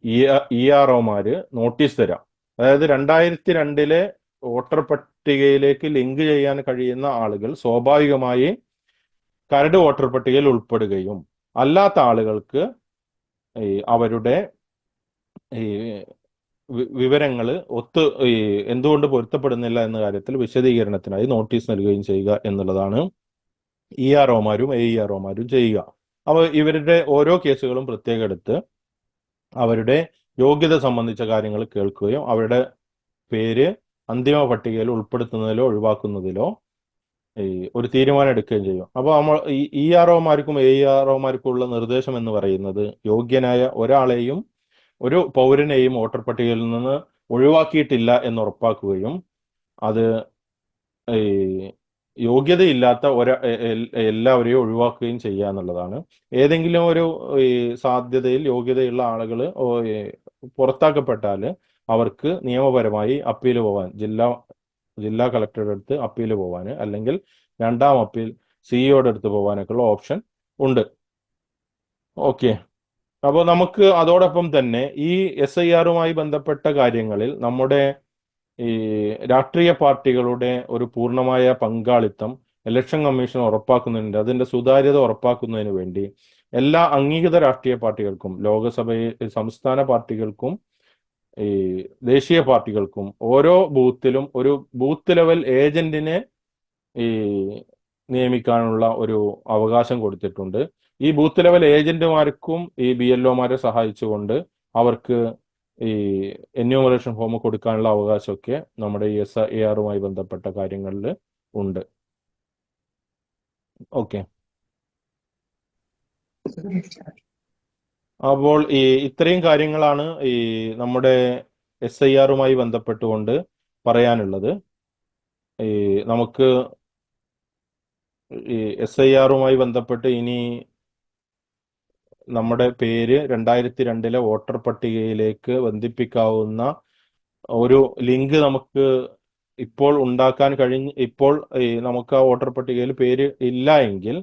A: ഇ ആർ ഒമാര് നോട്ടീസ് തരാം. അതായത് രണ്ടായിരത്തി രണ്ടിലെ വോട്ടർ പട്ടികയിലേക്ക് ലിങ്ക് ചെയ്യാൻ കഴിയുന്ന ആളുകൾ സ്വാഭാവികമായി കരട് വോട്ടർ പട്ടികയിൽ ഉൾപ്പെടുകയും അല്ലാത്ത ആളുകൾക്ക് അവരുടെ ഈ വിവരങ്ങൾ ഒത്ത് ഈ എന്തുകൊണ്ട് പൊരുത്തപ്പെടുന്നില്ല എന്ന കാര്യത്തിൽ വിശദീകരണത്തിനായി നോട്ടീസ് നൽകുകയും ചെയ്യുക എന്നുള്ളതാണ് ഇ ആർ ഒമാരും എ ഇ ആർ ഒമാരും ചെയ്യുക. അപ്പോൾ ഇവരുടെ ഓരോ കേസുകളും പ്രത്യേകം എടുത്ത് അവരുടെ യോഗ്യത സംബന്ധിച്ച കാര്യങ്ങൾ കേൾക്കുകയും അവരുടെ പേര് അന്തിമ പട്ടികയിൽ ഉൾപ്പെടുത്തുന്നതിലോ ഒഴിവാക്കുന്നതിലോ ഈ ഒരു തീരുമാനം എടുക്കുകയും ചെയ്യും. അപ്പോൾ നമ്മൾ ഈ ഇ ആർ ഒമാർക്കും എ ആർ ഒമാർക്കും ഉള്ള നിർദ്ദേശം എന്ന് പറയുന്നത് യോഗ്യനായ ഒരാളെയും ഒരു പൗരനെയും വോട്ടർ പട്ടികയിൽ നിന്ന് ഒഴിവാക്കിയിട്ടില്ല എന്ന് ഉറപ്പാക്കുകയും അത് ഈ യോഗ്യതയില്ലാത്ത ഒരാ എല്ലാവരെയും ഒഴിവാക്കുകയും ചെയ്യുക എന്നുള്ളതാണ്. ഏതെങ്കിലും ഒരു ഈ സാധ്യതയിൽ യോഗ്യതയുള്ള ആളുകൾ പുറത്താക്കപ്പെട്ടാൽ അവർക്ക് നിയമപരമായി അപ്പീൽ പോവാൻ ജില്ലാ ജില്ലാ കളക്ടറുടെ അടുത്ത് അപ്പീൽ പോവാൻ അല്ലെങ്കിൽ രണ്ടാം അപ്പീൽ സിഇഒയുടെ അടുത്ത് പോകാനൊക്കെയുള്ള ഓപ്ഷൻ ഉണ്ട്. ഓക്കെ. അപ്പോൾ നമുക്ക് അതോടൊപ്പം തന്നെ ഈ എസ് ഐ ആറുമായി ബന്ധപ്പെട്ട കാര്യങ്ങളിൽ നമ്മുടെ ഈ രാഷ്ട്രീയ പാർട്ടികളുടെ ഒരു പൂർണമായ പങ്കാളിത്തം ഇലക്ഷൻ കമ്മീഷൻ ഉറപ്പാക്കുന്നുണ്ട് അതിന്റെ സുതാര്യത ഉറപ്പാക്കുന്നതിന് വേണ്ടി എല്ലാ അംഗീകൃത രാഷ്ട്രീയ പാർട്ടികൾക്കും ലോകസഭയിൽ സംസ്ഥാന പാർട്ടികൾക്കും ഈ ദേശീയ പാർട്ടികൾക്കും ഓരോ ബൂത്തിലും ഒരു ബൂത്ത് ലെവൽ ഏജന്റിനെ ഈ നിയമിക്കാനുള്ള ഒരു അവകാശം കൊടുത്തിട്ടുണ്ട്. ഈ ബൂത്ത് ലെവൽ ഏജന്റുമാർക്കും ഈ ബി എൽ ഒമാരെ സഹായിച്ചുകൊണ്ട് അവർക്ക് ഈ എന്യൂമറേഷൻ ഫോം കൊടുക്കാനുള്ള അവകാശമൊക്കെ നമ്മുടെ എസ് എ ആറുമായി ബന്ധപ്പെട്ട കാര്യങ്ങളിൽ ഉണ്ട്. ഓക്കെ അപ്പോൾ ഈ ഇത്രയും കാര്യങ്ങളാണ് ഈ നമ്മുടെ എസ് ഐ ആറുമായി ബന്ധപ്പെട്ടുകൊണ്ട് പറയാനുള്ളത്. ഈ നമുക്ക് ഈ എസ് ഐ ആറുമായി ബന്ധപ്പെട്ട് ഇനി നമ്മുടെ പേര് രണ്ടായിരത്തി രണ്ടിലെ വോട്ടർ പട്ടികയിലേക്ക് ബന്ധിപ്പിക്കാവുന്ന ഒരു ലിങ്ക് നമുക്ക് ഇപ്പോൾ ഉണ്ടാക്കാൻ കഴിഞ്ഞ് ഇപ്പോൾ നമുക്ക് ആ വോട്ടർ പട്ടികയിൽ പേര് ഇല്ല എങ്കിൽ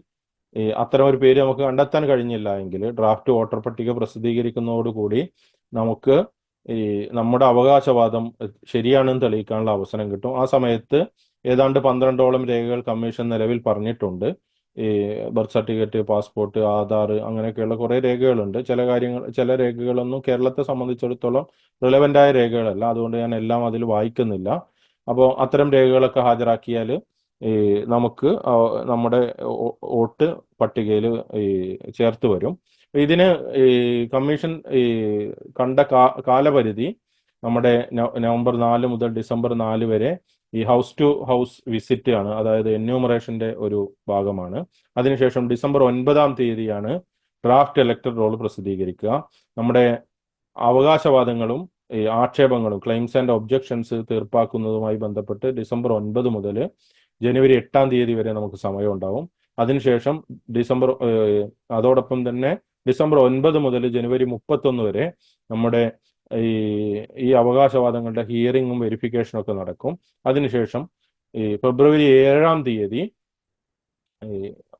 A: അത്തരം ഒരു പേര് നമുക്ക് കണ്ടെത്താൻ കഴിഞ്ഞില്ല എങ്കിൽ ഡ്രാഫ്റ്റ് വോട്ടർ പട്ടിക പ്രസിദ്ധീകരിക്കുന്നതോടുകൂടി നമുക്ക് ഈ നമ്മുടെ അവകാശവാദം ശരിയാണെന്ന് തെളിയിക്കാനുള്ള അവസരം കിട്ടും. ആ സമയത്ത് ഏതാണ്ട് പന്ത്രണ്ടോളം രേഖകൾ കമ്മീഷൻ നിലവിൽ പറഞ്ഞിട്ടുണ്ട്. ഈ ബർത്ത് സർട്ടിഫിക്കറ്റ് പാസ്പോർട്ട് ആധാർ അങ്ങനെയൊക്കെയുള്ള കുറേ രേഖകളുണ്ട്. ചില കാര്യങ്ങൾ ചില രേഖകളൊന്നും കേരളത്തെ സംബന്ധിച്ചിടത്തോളം റിലവന്റ് ആയ രേഖകളല്ല. അതുകൊണ്ട് ഞാൻ എല്ലാം അതിൽ വായിക്കുന്നില്ല. അപ്പോൾ അത്തരം രേഖകളൊക്കെ ഹാജരാക്കിയാൽ ഈ നമുക്ക് നമ്മുടെ വോട്ട് പട്ടികയിൽ ഈ ചേർത്ത് വരും. ഇതിന് ഈ കമ്മീഷൻ ഈ കണ്ട കാലപരിധി നമ്മുടെ നവംബർ നാല് മുതൽ ഡിസംബർ നാല് വരെ ഈ ഹൗസ് ടു ഹൗസ് വിസിറ്റ് ആണ് അതായത് എന്യൂമറേഷന്റെ ഒരു ഭാഗമാണ്. അതിനുശേഷം ഡിസംബർ ഒൻപതാം തീയതിയാണ് ഡ്രാഫ്റ്റ് ഇലക്ടർ റോൾ പ്രസിദ്ധീകരിക്കുക. നമ്മുടെ അവകാശവാദങ്ങളും ഈ ആക്ഷേപങ്ങളും ക്ലെയിംസ് ആൻഡ് ഒബ്ജക്ഷൻസ് തീർപ്പാക്കുന്നതുമായി ബന്ധപ്പെട്ട് ഡിസംബർ ഒൻപത് മുതൽ ജനുവരി എട്ടാം തീയതി വരെ നമുക്ക് സമയം ഉണ്ടാവും. അതിനുശേഷം ഡിസംബർ അതോടൊപ്പം തന്നെ ഡിസംബർ ഒൻപത് മുതൽ ജനുവരി മുപ്പത്തൊന്ന് വരെ നമ്മുടെ ഈ ഈ അവകാശവാദങ്ങളുടെ ഹിയറിങ്ങും വെരിഫിക്കേഷനും ഒക്കെ നടക്കും. അതിനുശേഷം ഈ ഫെബ്രുവരി ഏഴാം തീയതി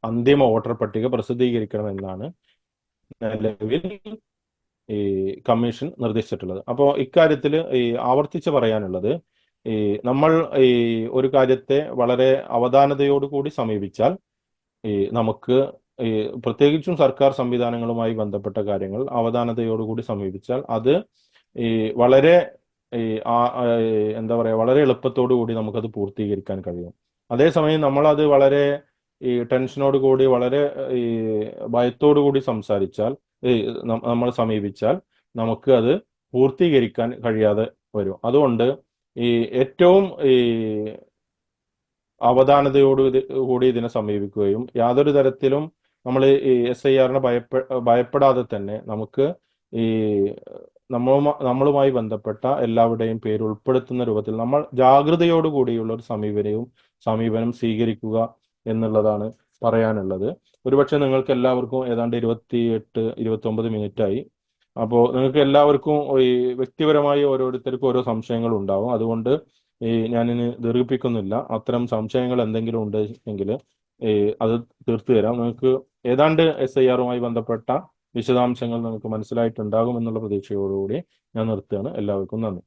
A: അന്തിമ വോട്ടർ പട്ടിക പ്രസിദ്ധീകരിക്കണമെന്നാണ് നിലവിൽ ഈ കമ്മീഷൻ നിർദ്ദേശിച്ചിട്ടുള്ളത്. അപ്പോൾ ഇക്കാര്യത്തിൽ ഈ ആവർത്തിച്ച് പറയാനുള്ളത് ഈ നമ്മൾ ഈ ഒരു കാര്യത്തെ വളരെ അവധാനതയോടുകൂടി സമീപിച്ചാൽ ഈ നമുക്ക് ഈ പ്രത്യേകിച്ചും സർക്കാർ സംവിധാനങ്ങളുമായി ബന്ധപ്പെട്ട കാര്യങ്ങൾ അവധാനതയോടുകൂടി സമീപിച്ചാൽ അത് ഈ വളരെ എന്താ പറയുക വളരെ എളുപ്പത്തോടു കൂടി നമുക്കത് പൂർത്തീകരിക്കാൻ കഴിയും. അതേസമയം നമ്മളത് വളരെ ഈ ടെൻഷനോട് കൂടി വളരെ ഈ ഭയത്തോടു കൂടി സംസാരിച്ചാൽ നമ്മൾ സമീപിച്ചാൽ നമുക്ക് അത് പൂർത്തീകരിക്കാൻ കഴിയാതെ വരും. അതുകൊണ്ട് ഈ ഏറ്റവും ഈ അവധാനതയോട് കൂടി ഇതിനെ സമീപിക്കുകയും യാതൊരു തരത്തിലും നമ്മൾ ഈ എസ് ഐ ആറിനെ ഭയപ്പെ ഭയപ്പെടാതെ തന്നെ നമുക്ക് ഈ നമ്മളുമ- നമ്മളുമായി ബന്ധപ്പെട്ട എല്ലാവരുടെയും പേര് ഉൾപ്പെടുത്തുന്ന രൂപത്തിൽ നമ്മൾ ജാഗ്രതയോട് കൂടിയുള്ള ഒരു സമീപനവും സമീപനം സ്വീകരിക്കുക എന്നുള്ളതാണ് പറയാനുള്ളത്. ഒരുപക്ഷെ നിങ്ങൾക്ക് എല്ലാവർക്കും ഏതാണ്ട് ഇരുപത്തി എട്ട് ഇരുപത്തി ഒമ്പത് മിനിറ്റായി. അപ്പോൾ നിങ്ങൾക്ക് എല്ലാവർക്കും ഈ വ്യക്തിപരമായി ഓരോരുത്തർക്കും ഓരോ സംശയങ്ങൾ ഉണ്ടാവും. അതുകൊണ്ട് ഈ ഞാനിന് ദീർഘിപ്പിക്കുന്നില്ല. അത്തരം സംശയങ്ങൾ എന്തെങ്കിലും ഉണ്ട് എങ്കിൽ അത് തീർത്തു തരാം നിങ്ങൾക്ക് ഏതാണ്ട് എസ് ഐ ആറുമായി ബന്ധപ്പെട്ട വിശദാംശങ്ങൾ നിങ്ങൾക്ക് മനസ്സിലായിട്ടുണ്ടാകും എന്നുള്ള പ്രതീക്ഷയോടുകൂടി ഞാൻ നിർത്തുകയാണ്. എല്ലാവർക്കും നന്ദി.